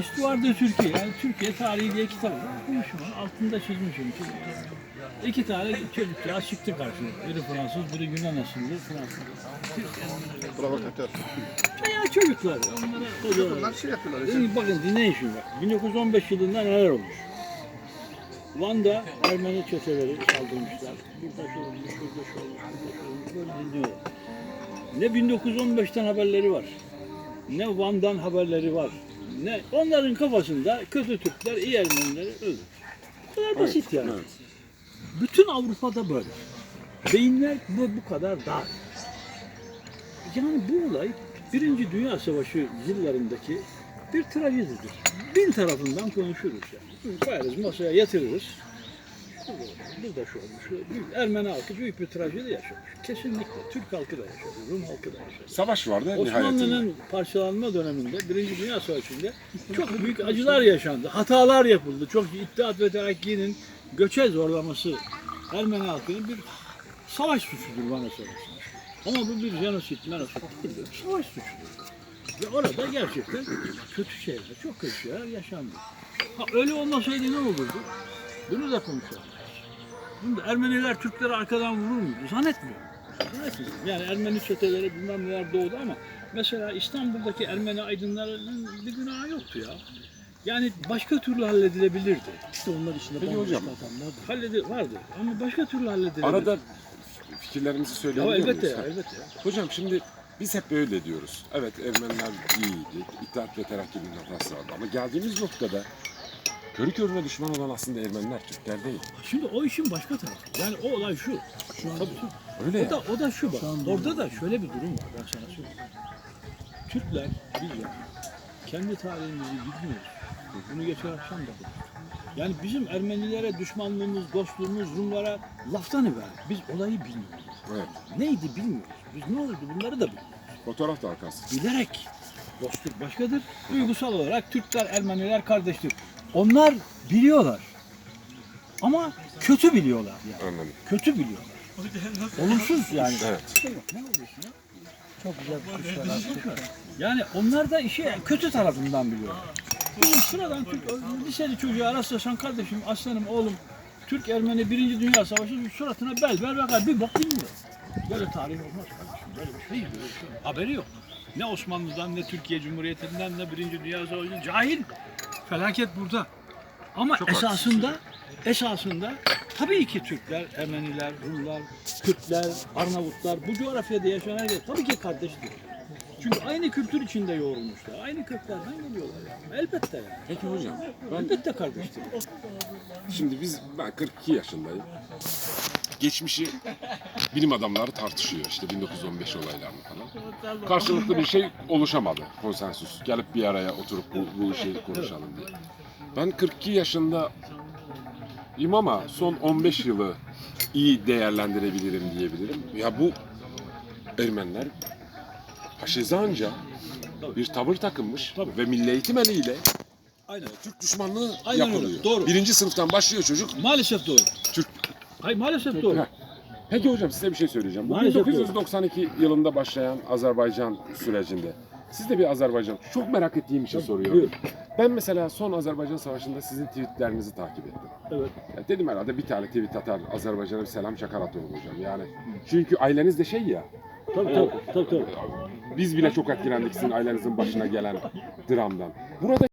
İstuvar de Türkiye. Yani Türkiye tarihi diye kitap var. Okumuşum. Altında çizmişim. İki tane çocukcağız çıktı karşıma. Biri Fransız, biri Yunan asıllı Fransız. Provokatör. Bayağı çocuklar. Onlara. Bunlar şey yapıyorlar. işte. Şimdi bakın dinleyin şimdi bak. 1915 yılında neler olmuş? Van'da Ermeni çeteleri saldırmışlar. Burada olmuş, burada şu olmuş, burada şu olmuş. Böyle dinliyorlar. Ne 1915'ten haberleri var. Ne Van'dan haberleri var. Ne onların kafasında kötü Türkler iyi Ermenileri öldür. Bu kadar basit yani. evet. Bütün Avrupa'da böyle. Beyinler bu, bu kadar dar. Yani bu olay Birinci Dünya Savaşı yıllarındaki bir trajedidir. Bin tarafından konuşuruz yani. Koyarız masaya yatırırız. Burada şu olmuş. Büyük, Ermeni halkı büyük bir trajedi yaşamış. Kesinlikle. Türk halkı da yaşadı. Rum halkı da yaşadı. Savaş vardı nihayetinde. Osmanlı'nın parçalanma döneminde, Birinci Dünya Savaşı'nda çok büyük acılar yaşandı. Hatalar yapıldı. Çok İttihat ve Terakki'nin göçe zorlaması Ermeni halkının bir savaş suçudur bana sorarsanız. Ama bu bir jenosit, menosit değildir. Savaş suçudur. Ve orada gerçekten kötü şeyler, çok kötü şeyler yaşandı. Ha öyle olmasaydı ne olurdu? Bunu da konuşalım. Ermeniler Türkleri arkadan vurur muydu? Zannetmiyorum. Zannetmiyorum. Yani Ermeni çeteleri bilmem neler doğdu ama mesela İstanbul'daki Ermeni aydınlarının bir günahı yoktu ya. Yani başka türlü halledilebilirdi. İşte onlar içinde Peki hocam. adamlar. Halledi vardı ama başka türlü halledilebilirdi. Arada fikirlerimizi ya söyleyebilir elbette ya, elbette ya. Hocam şimdi biz hep böyle diyoruz. Evet Ermeniler iyiydi. İttihat ve Terakki'nin hatası vardı. Ama geldiğimiz noktada körü körüne düşman olan aslında Ermeniler, Türkler değil. Şimdi o işin başka tarafı. Yani o olay şu. Şu Tabii. Öyle O da, o da şu bak. Orada da şöyle bir durum var ben sana söyleyeyim. Türkler biz yani kendi tarihimizi bilmiyoruz. Bunu geçen akşam da konuştuk. Yani bizim Ermenilere düşmanlığımız, dostluğumuz, Rumlara laftan ibaret. Biz olayı bilmiyoruz. Evet. Neydi bilmiyoruz. Biz ne oldu bunları da bilmiyoruz. Fotoğraf da arkası. Bilerek dostluk başkadır. Duygusal olarak Türkler, Ermeniler kardeştir. Onlar biliyorlar. Ama kötü biliyorlar yani. Anladım. Kötü biliyorlar. Olumsuz yani. Evet. Ne oluyorsun ya? çok güzel bir kuş var aslında. Yani onlar da işi kötü tarafından biliyorlar. Bizim sıradan Türk liseli çocuğa rastlasan kardeşim, aslanım, oğlum Türk Ermeni Birinci Dünya Savaşı suratına bel bel bakar bir bok bilmiyor. Böyle tarih olmaz kardeşim. Böyle bir şey, böyle bir şey. Haberi yok. Ne Osmanlı'dan ne Türkiye Cumhuriyeti'nden ne Birinci Dünya Savaşı'ndan cahil. Felaket burada. Ama Çok esasında esasında tabii ki Türkler, Ermeniler, Rumlar, Kürtler, Arnavutlar bu coğrafyada yaşayan herkes tabii ki kardeştir. Çünkü aynı kültür içinde yoğrulmuşlar. Aynı köklerden geliyorlar yani. Elbette yani. Peki hocam ben Elbette kardeştir. şimdi biz ben 42 yaşındayım. Geçmişi bilim adamları tartışıyor işte 1915 olaylarını falan. Karşılıklı bir şey oluşamadı konsensüs. Gelip bir araya oturup bu, bu işi konuşalım diye. Ben 42 yaşında ama son 15 yılı iyi değerlendirebilirim diyebilirim. Ya bu Ermeniler faşizanca bir tavır takınmış Tabii. ve milli eğitim eliyle Aynen. Türk düşmanlığı Aynen öyle, yapılıyor. doğru. Birinci sınıftan başlıyor çocuk. Maalesef doğru. Türk. Hayır maalesef doğru. Peki hocam size bir şey söyleyeceğim. Bu Maalesef 1992 yılında başlayan Azerbaycan sürecinde siz de bir Azerbaycan çok merak ettiğim için soruyorum. buyur. Ben mesela son Azerbaycan Savaşı'nda sizin tweetlerinizi takip ettim. Evet. Ya dedim herhalde bir tane tweet atar Azerbaycan'a bir selam çakar atıyorum hocam. Yani çünkü aileniz de şey ya. Tabii tabii. tabii, tabii. Biz bile çok etkilendik sizin ailenizin başına gelen dramdan. Burada